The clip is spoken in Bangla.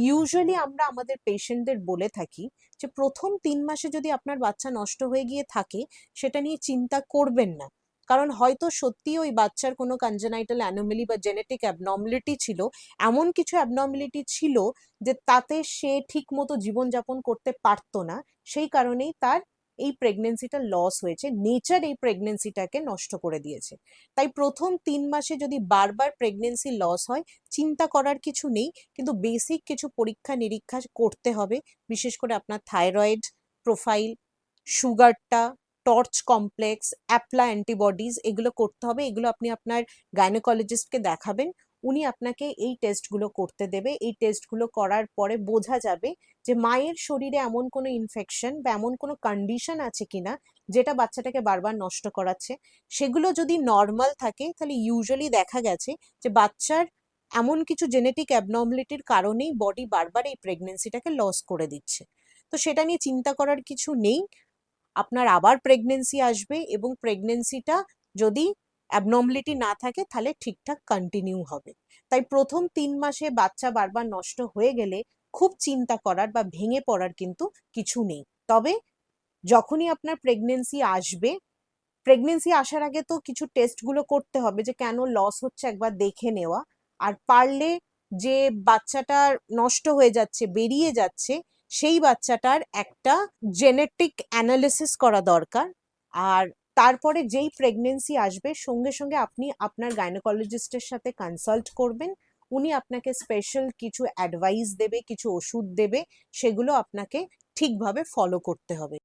ইউজুয়ালি আমরা আমাদের পেশেন্টদের বলে থাকি যে, প্রথম তিন মাসে যদি আপনার বাচ্চা নষ্ট হয়ে গিয়ে থাকে, সেটা নিয়ে চিন্তা করবেন না। কারণ হয়তো সত্যি ওই বাচ্চার কোনো কনজেনাইটাল অ্যানোমেলি বা জেনেটিক অ্যাবনর্মালিটি ছিল, এমন কিছু অ্যাবনর্মালিটি ছিল যে, তাতে সে ঠিক মতো জীবনযাপন করতে পারতো না। সেই কারণেই তার এই প্রেগনেন্সিটা লস হয়েছে নেচার এই প্রেগনেন্সিটাকে নষ্ট করে দিয়েছে। তাই প্রথম তিন মাসে যদি বারবার প্রেগনেন্সি লস হয়, চিন্তা করার কিছু নেই, কিন্তু বেসিক কিছু পরীক্ষা নিরীক্ষা করতে হবে। বিশেষ করে আপনার থাইরয়েড প্রোফাইল সুগারটা টর্চ কমপ্লেক্স অ্যাপলা অ্যান্টিবডিজ এগুলো করতে হবে। এগুলো আপনি আপনার গাইনোকোলজিস্টকে দেখাবেন। উনি আপনাকে এই টেস্টগুলো করতে দেবে। এই টেস্টগুলো করার পরে বোঝা যাবে যে মায়ের শরীরে এমন কোনো ইনফেকশন বা এমন কোনো কন্ডিশন আছে কিনা যেটা বাচ্চাটাকে বারবার নষ্ট করাচ্ছে। সেগুলো যদি নর্মাল থাকে, তাহলে ইউজুয়ালি দেখা গেছে যে বাচ্চার এমন কিছু জেনেটিক অ্যাবনর্মালিটির কারণেই বডি বারবার এই প্রেগনেন্সিটাকে লস করে দিচ্ছে। তো সেটা নিয়ে চিন্তা করার কিছু নেই। আপনার আবার প্রেগনেন্সি আসবে এবং প্রেগনেন্সিটা যদি অ্যাবনর্মালিটি না থাকে, তাহলে ঠিকঠাক কন্টিনিউ হবে। তাই প্রথম তিন মাসে বাচ্চা বারবার নষ্ট হয়ে গেলে খুব চিন্তা করার বা ভেঙে পড়ার কিন্তু কিছু নেই। তবে যখনই আপনার প্রেগনেন্সি আসবে প্রেগনেন্সি আসার আগে তো কিছু টেস্টগুলো করতে হবে যে কেন লস হচ্ছে একবার দেখে নেওয়া। আর পারলে যে বাচ্চাটা নষ্ট হয়ে যাচ্ছে, বেরিয়ে যাচ্ছে, সেই বাচ্চাটার একটা জেনেটিক অ্যানালিসিস করা দরকার। আর তারপরে যেই প্রেগনেন্সি আসবে, সঙ্গে সঙ্গে আপনি আপনার গাইনোকোলজিস্টের সাথে কনসাল্ট করবেন। উনি আপনাকে স্পেশাল কিছু অ্যাডভাইস দেবে, কিছু ওষুধ দেবে, সেগুলো আপনাকে ঠিকভাবে ফলো করতে হবে।